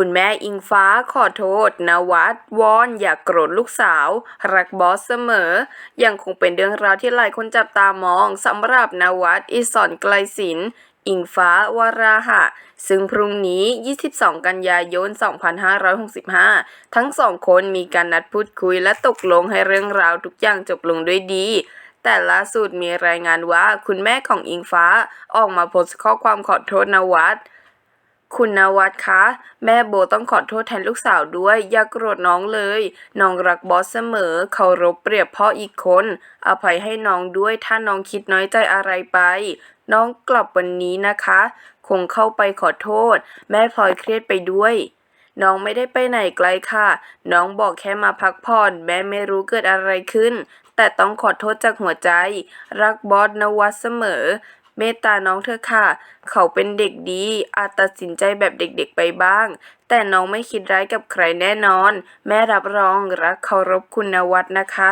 คุณแม่อิงฟ้าขอโทษ นวัดวอนอย่ากโกรธลูกสาว รักบอสเสมอ ยังคงเป็นเรื่องราวที่หลายคนจับตามองสำหรับนวัดอิสรไกลศิลป์อิงฟ้าวราหะ ซึ่งพรุ่งนี้ 22 กันยายน 2565 ทั้งสองคนมีการนัดพูดคุยและตกลงให้เรื่องราวทุกอย่างจบลงด้วยดีแต่ล่าสุดมีรายงานว่าคุณแม่ของอิงฟ้าออกมาโพสต์ข้อความขอโทษนวัด คุณนวัดคะ แม่โบต้องขอโทษแทนลูกสาวด้วย อย่ากโกรธน้องเลย น้องรักบอสเสมอ เคารพเปรียบพ่ออีกคน อภัยให้น้องด้วยถ้าน้องคิดน้อยใจอะไรไป น้องกลับวันนี้นะคะ คงเข้าไปขอโทษ แม่พลอยเครียดไปด้วย น้องไม่ได้ไปไหนไกลค่ะ น้องบอกแค่มาพักผ่อนแม่ไม่รู้เกิดอะไรขึ้น แต่ต้องขอโทษจากหัวใจ รักบอสนวัดเสมอ เมตตาน้องเธอค่ะ เขาเป็นเด็กดี อาจตัดสินใจแบบเด็กๆไปบ้าง แต่น้องไม่คิดร้ายกับใครแน่นอน แม่รับรองรักเคารพคุณนวัดนะคะ